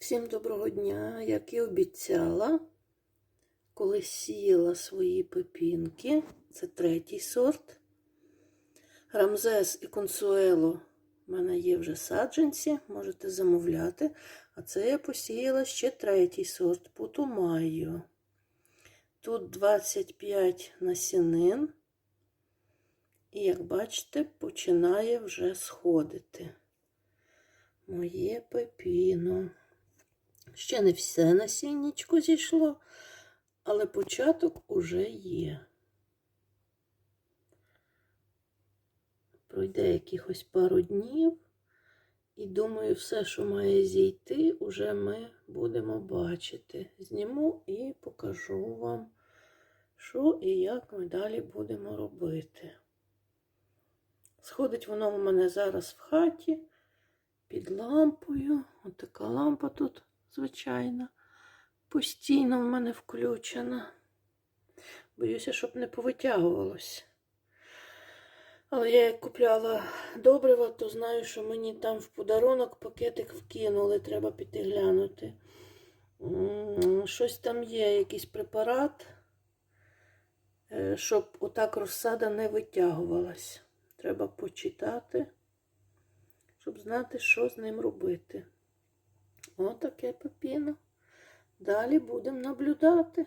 Всім доброго дня, як і обіцяла, коли сіяла свої пепінки, це третій сорт. Рамзес і Консуело в мене є вже саджанці, можете замовляти. А це я посіяла ще третій сорт Путумайо. Тут 25 насінин. І, як бачите, починає вже сходити. Моє пепіно. Ще не все насіннячко зійшло, але початок уже є. Пройде якихось пару днів, і думаю, все, що має зійти, уже ми будемо бачити. Зніму і покажу вам, що і як ми далі будемо робити. Сходить воно у мене зараз в хаті під лампою. Ось така лампа тут звичайна. Постійно в мене включена. Боюся, щоб не повитягувалось. Але я як купляла добриво, то знаю, що мені там в подарунок пакетик вкинули, треба піти глянути. Щось там є, якийсь препарат, е, щоб отак розсада не витягувалась. Треба почитати, щоб знати, що з ним робити. Отаке пепіно. Далі будемо наблюдати.